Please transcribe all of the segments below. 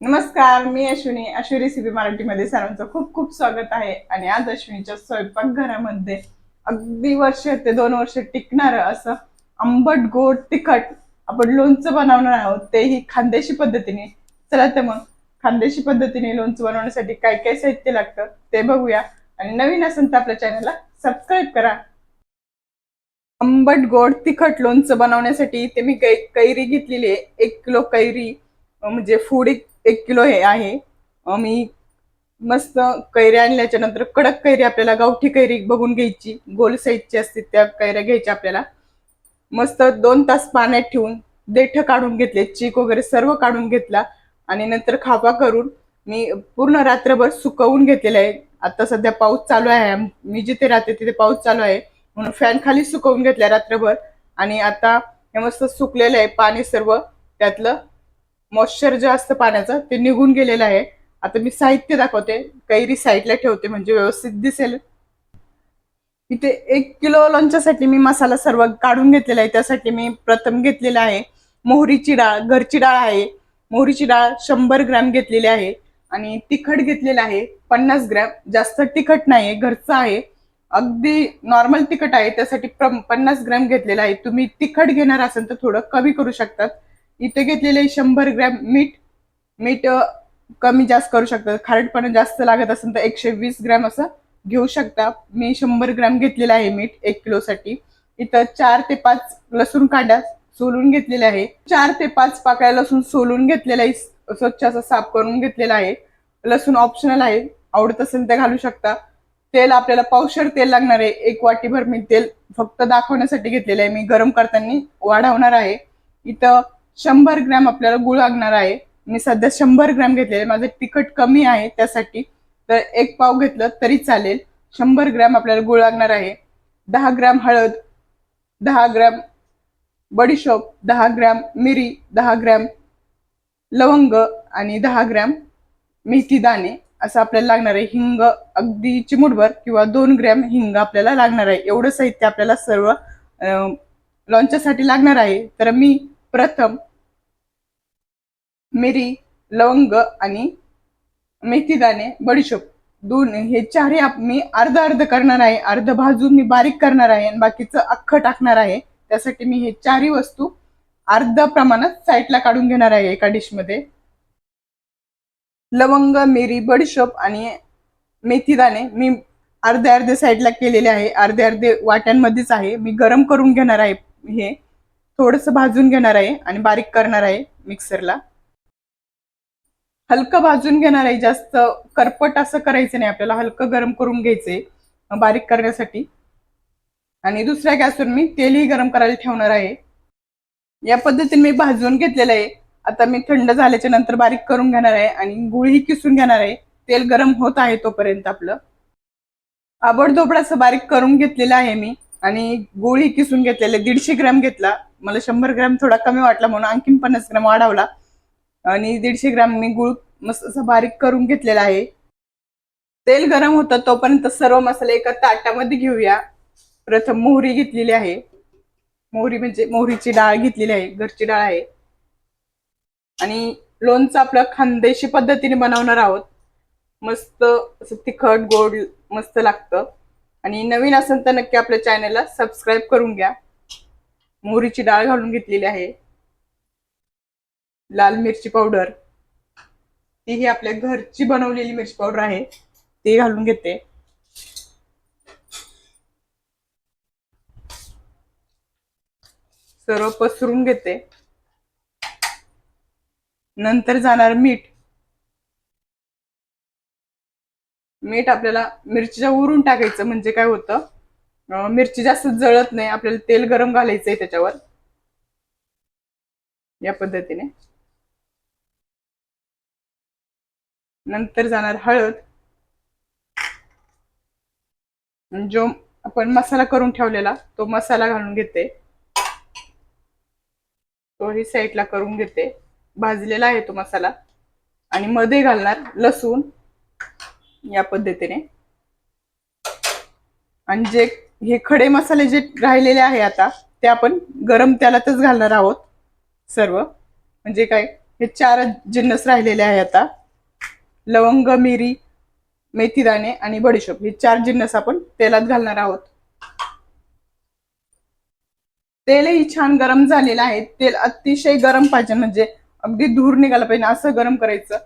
नमस्कार मी अश्विनी. अश्विनी रेसिपी मराठीमध्ये सर्वांचं खूप खूप स्वागत आहे. आणि आज अश्विनीच्या स्वयंपाकघरामध्ये अगदी वर्ष ते दोन वर्ष टिकणारं असं आंबट गोड तिखट आपण लोणचं बनवणार आहोत तेही खानदेशी पद्धतीने. चला तर मग खानदेशी पद्धतीने लोणचं बनवण्यासाठी काय काय साहित्य लागतं ते बघूया. आणि नवीन असेल तर आपल्या चॅनलला सबस्क्राईब करा. आंबट गोड तिखट लोणचं बनवण्यासाठी ते मी कै कैरी घेतलेली आहे. एक किलो कैरी म्हणजे फूड एक किलो हे आहे. मी मस्त कैऱ्या आणल्याच्या नंतर कडक कैरी आपल्याला गावठी कैरी बघून घ्यायची. गोल साईजची असते त्या कैऱ्या घ्यायच्या आपल्याला. मस्त दोन तास पाण्यात ठेवून देठ काढून घेतले चीक वगैरे सर्व काढून घेतला आणि नंतर खापा करून मी पूर्ण रात्रभर सुकवून घेतलेलं आहे. आता सध्या पाऊस चालू आहे. मी जिथे राहते तिथे पाऊस चालू आहे. म्हणून फॅन खाली सुकवून घेतल्या रात्रभर. आणि आता हे मस्त सुकलेलं आहे पाणी सर्व. त्यातलं मॉइश्चर जे असतं पाण्याचं ते निघून गेलेलं आहे. आता मी साहित्य दाखवते. कैरी साईडला ठेवते म्हणजे व्यवस्थित दिसेल. इथे एक किलो लोणच्यासाठी मी मसाला सर्व काढून घेतलेला आहे. त्यासाठी मी प्रथम घेतलेला आहे मोहरीची डाळ घरची डाळ आहे. मोहरीची डाळ शंभर ग्रॅम घेतलेली आहे. आणि तिखट घेतलेलं आहे पन्नास ग्रॅम. जास्त तिखट नाही घरचं आहे. अगदी नॉर्मल तिखट आहे. त्यासाठी पन्नास ग्रॅम घेतलेलं आहे. तुम्ही तिखट घेणार असाल तर थोडं कमी करू शकतात. इथे घेतलेले आहे शंभर ग्रॅम मीठ मीठ कमी जास्त करू शकतात खारटपणा जास्त लागत असेल तर एकशे वीस ग्रॅम असं घेऊ शकता. मी शंभर ग्रॅम घेतलेलं आहे मीठ एक किलोसाठी. इथं चार ते पाच लसूण कांड्या सोलून घेतलेले आहे. चार ते पाच पाकळ्या लसूण सोलून घेतलेला आहे. स्वच्छ असं साफ करून घेतलेला आहे. लसूण ऑप्शनल आहे. आवडत असेल ते घालू शकता. तेल आपल्याला पावशर तेल लागणार आहे. एक वाटीभर मी तेल फक्त दाखवण्यासाठी घेतलेलं आहे. मी गरम करताना वाढवणार आहे. इथं शंभर ग्रॅम आपल्याला गुळ लागणार आहे. मी सध्या शंभर ग्रॅम घेतलेले माझं तिखट कमी आहे त्यासाठी. तर एक पाव घेतलं तरी चालेल. शंभर ग्रॅम आपल्याला गुळ लागणार आहे. दहा ग्रॅम हळद दहा ग्रॅम बडीशोप दहा ग्रॅम मिरी दहा ग्रॅम लवंग आणि दहा ग्रॅम मेथी दाणे. असं आपल्याला लागणार आहे. हिंग अगदी चिमुटभर किंवा दोन ग्रॅम हिंग आपल्याला लागणार आहे. एवढं साहित्य आपल्याला सर्व अं, लागणार आहे. तर मी प्रथम मिरी लवंग आणि मेथी दाणे बडीशोप. दोन हे चारही मी अर्ध अर्ध करणार आहे. अर्ध भाजून मी बारीक करणार आहे आणि बाकीचं अख्खं टाकणार आहे. त्यासाठी मी हे चारही वस्तू अर्ध प्रमाणात साईडला काढून घेणार आहे एका डिशमध्ये. लवंग मिरी बडीशोप आणि मेथी दाणे मी अर्धे अर्धे साईडला केलेले आहे. अर्धे अर्धे वाट्यांमध्येच आहे. मी गरम करून घेणार आहे हे. थोडंसं भाजून घेणार आहे आणि बारीक करणार आहे मिक्सरला. हलकं भाजून घेणार आहे जास्त करपट असं करायचं नाही आपल्याला हलकं गरम करून घ्यायचंय बारीक करण्यासाठी. आणि दुसऱ्या गॅसवर मी तेलही गरम करायला ठेवणार आहे. या पद्धतीने मी भाजून घेतलेलं आहे. आता मी थंड झाल्याच्यानंतर बारीक करून घेणार आहे आणि गुळही किसून घेणार आहे. तेल गरम होत आहे तोपर्यंत आपलं. आबडधोबड असं बारीक करून घेतलेलं आहे मी आणि गुळही किसून घेतलेले दीडशे ग्रॅम घेतला. मला शंभर ग्रॅम थोडा कमी वाटला म्हणून आणखीन पन्नास ग्रॅम वाढवला. आणि दीडशे ग्रॅम मी गुळ मस्त असं बारीक करून घेतलेला आहे. तेल गरम होतं तोपर्यंत सर्व मसाले एका ताटामध्ये घेऊया. प्रथम मोहरी घेतलेली आहे. मोहरी म्हणजे मोहरीची डाळ घेतलेली आहे घरची डाळ आहे. आणि लोणचं आपलं खानदेशी पद्धतीने बनवणार आहोत. मस्त असं तिखट गोड मस्त लागतं. आणि नवीन असेल तर नक्की आपल्या चॅनलला सबस्क्राईब करून घ्या. मोहरीची डाळ घालून घेतलेली आहे. लाल मिरची पावडर ती ही आपल्या घरची बनवलेली मिरची पावडर आहे. ती घालून घेते. सर्व पसरून घेते. नंतर जाणार मीठ. मीठ आपल्याला मिरचीच्या उरून टाकायचं म्हणजे काय होतं? मिरची जास्त जळत नाही आपल्याला तेल गरम घालायचंय त्याच्यावर. या पद्धतीने. नंतर जाणार हळद. जो आपण मसाला करून ठेवलेला तो मसाला घालून घेते. तोही साईडला करून घेते. भाजलेला आहे तो मसाला. आणि मध्ये घालणार लसूण या पद्धतीने. आणि जे हे खडे मसाले जे राहिलेले आहे आता ते आपण गरम तेलातच घालणार आहोत सर्व. म्हणजे काय हे चार जिन्नस राहिलेले आहे आता. लवंग मिरी मेथीदाणे आणि बडीशोप हे चार जिन्नस आपण तेलात घालणार आहोत. तेलही छान गरम झालेलं आहे. तेल अतिशय गरम पाहिजे म्हणजे अगदी धूर निघाला पाहिजे असं गरम करायचं.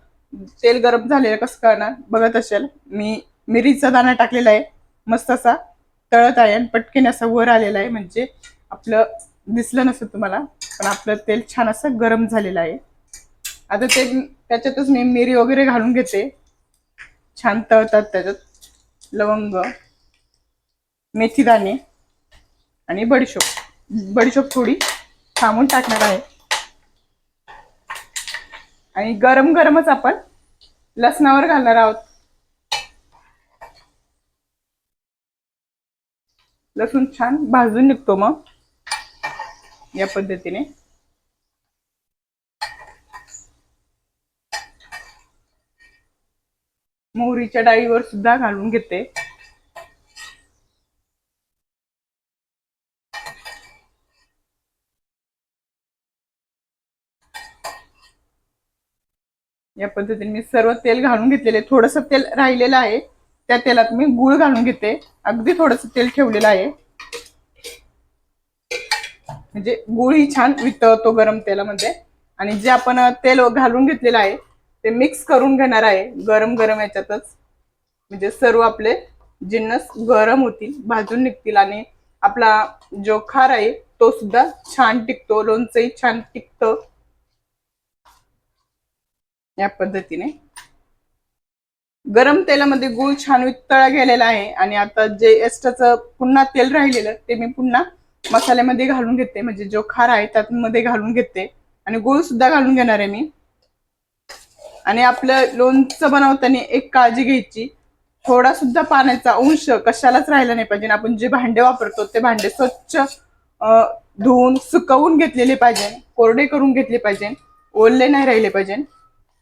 तेल गरम झालेलं कसं करणार? बघत असेल मी मिरीचा दाणा टाकलेला आहे मस्त असा तळत आहे आणि पटकन असा वर आलेला आहे म्हणजे आपलं दिसलं नसतं तुम्हाला पण आपलं तेल छान असं गरम झालेलं आहे. आता ते त्याच्यातच मी मिरी वगैरे घालून घेते. छान तळतात त्याच्यात लवंग मेथीदाणे आणि बडीशोप. बडीशोप थोडी थांबून टाकणार आहे. आणि गरम गरमच आपण लसणावर घालणार आहोत. लसूण छान भाजून निघतो मग या पद्धतीने. मोहरीच्या डाळीवर सुद्धा घालून घेते. या पद्धतीने मी सर्व तेल घालून घेतलेले थोडस तेल राहिलेलं आहे त्या तेलात मी गुळ घालून घेते. अगदी थोडस तेल ठेवलेलं आहे. म्हणजे गुळ ही छान वितळतो गरम तेलामध्ये. आणि जे आपण तेल घालून घेतलेलं आहे ते मिक्स करून घेणार आहे गरम गरम याच्यातच. म्हणजे सर्व आपले जिन्नस गरम होतील भाजून निघतील आणि आपला जो खार आहे तो सुद्धा छान टिकतो लोणचंही छान टिकतं. या पद्धतीने. गरम तेलामध्ये गुळ छान वितळा गेलेला आहे आणि आता जे एक्स्ट्राचं पुन्हा तेल राहिलेलं ते मी पुन्हा मसाल्यामध्ये घालून घेते. म्हणजे जो खार आहे त्यात मध्ये घालून घेते. आणि गुळ सुद्धा घालून घेणार आहे मी. आणि आपलं लोणचं बनवताना एक काळजी घ्यायची. थोडा सुद्धा पाण्याचा अंश कशालाच राहिला नाही पाहिजे. आपण जे भांडे वापरतो ते भांडे स्वच्छ धुवून सुकवून घेतलेले पाहिजे. कोरडे करून घेतले पाहिजे. ओलले नाही राहिले पाहिजे.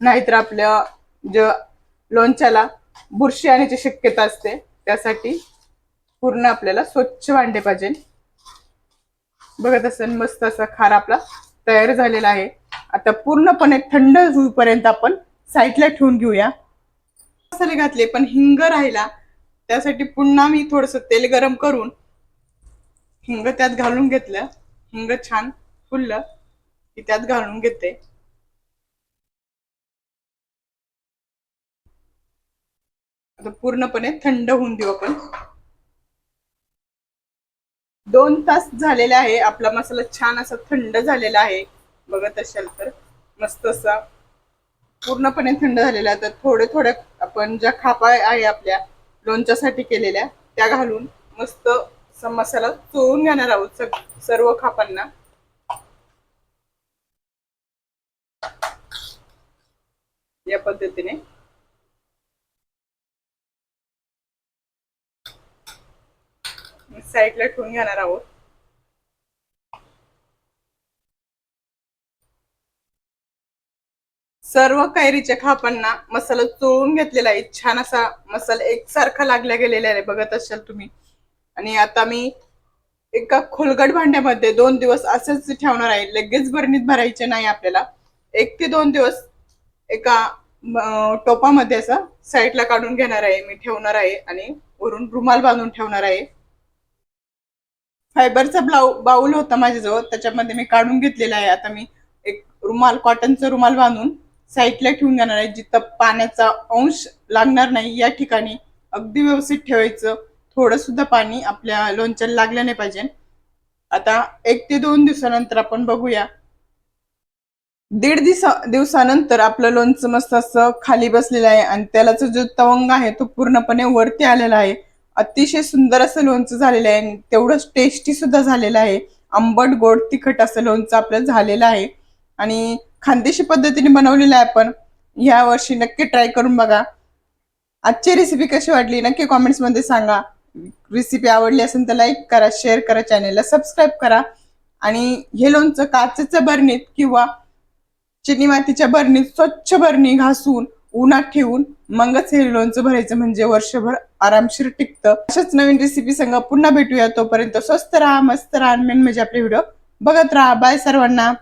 नाहीतर आपल्या ज लोणच्याला बुरशी येण्याची शक्यता असते त्यासाठी पूर्ण आपल्याला स्वच्छ भांडे पाहिजे. बघत असेल मस्त असा खार आपला तयार झालेला आहे. आता पूर्णपणे थंड होईपर्यंत आपण साईडला ठेवून घेऊया. मसाले घातले पण हिंग राहिला. त्यासाठी पुन्हा मी थोडस तेल गरम करून हिंग त्यात घालून घेतलं. हिंग छान फुललं की त्यात घालून घेते. आता पूर्णपणे थंड होऊन देऊ आपण. दोन तास झालेले आहे. आपला मसाला छान असा थंड झालेला आहे. बघत असाल तर मस्त असा पूर्णपणे थंड झालेल्या तर थोडे थोडे आपण ज्या खापा आहे आपल्या लोणच्यासाठी केलेल्या त्या घालून मस्त मसाला चोळून घेणार आहोत सर्व खापांना. या पद्धतीने. साईडला ठेवून घेणार आहोत. सर्व कैरीच्या खापांना मसाला चोळून घेतलेला आहे. छान असा मसाला एकसारखा लागला गेलेला आहे. बघत असाल तुम्ही. आणि आता मी एका खोलगट भांड्यामध्ये दोन दिवस असंच ठेवणार आहे. लगेच भरणीत भरायचे नाही आपल्याला. एक ते दोन दिवस एका टोपामध्ये असं साईडला काढून घेणार आहे. मी ठेवणार आहे आणि वरून रुमाल बांधून ठेवणार आहे. फायबरचा ब्लाऊ बाऊल होता माझ्याजवळ. त्याच्यामध्ये मी काढून घेतलेला आहे. आता मी एक रुमाल कॉटनचं रुमाल बांधून साईडला ठेवून जाणार आहे जिथं पाण्याचा अंश लागणार नाही या ठिकाणी अगदी व्यवस्थित ठेवायचं. थोडं सुद्धा पाणी आपल्या लोणच्याला लागलं नाही पाहिजे. आता एक ते दोन दिवसानंतर आपण बघूया. दीड दिवसा दिवसानंतर आपलं लोणचं मस्त असं खाली बसलेलं आहे आणि त्याला जो तवंग आहे तो पूर्णपणे वरती आलेला आहे. अतिशय सुंदर असं लोणचं झालेलं आहे आणि तेवढंच टेस्टी सुद्धा झालेलं आहे. आंबट गोड तिखट असं लोणचं आपलं झालेलं आहे. आणि खानदेशी पद्धतीने बनवलेलं आहे आपण ह्या वर्षी नक्की ट्राय करून बघा. आजची रेसिपी कशी वाटली नक्की कॉमेंट्समध्ये सांगा. रेसिपी आवडली असेल तर लाईक करा शेअर करा चॅनेलला सबस्क्राईब करा. आणि हे लोणचं काचेच्या बरणीत किंवा चिनी मातीच्या बरणीत स्वच्छ बरणी घासून उन्हात ठेवून मगच हे लोणचं भरायचं म्हणजे वर्षभर आरामशीर टिकतं. अशाच नवीन रेसिपी संग पुन्हा भेटूया तोपर्यंत स्वस्त राहा मस्त राहा मेन म्हणजे आपले व्हिडिओ बघत राहा. बाय सर्वांना.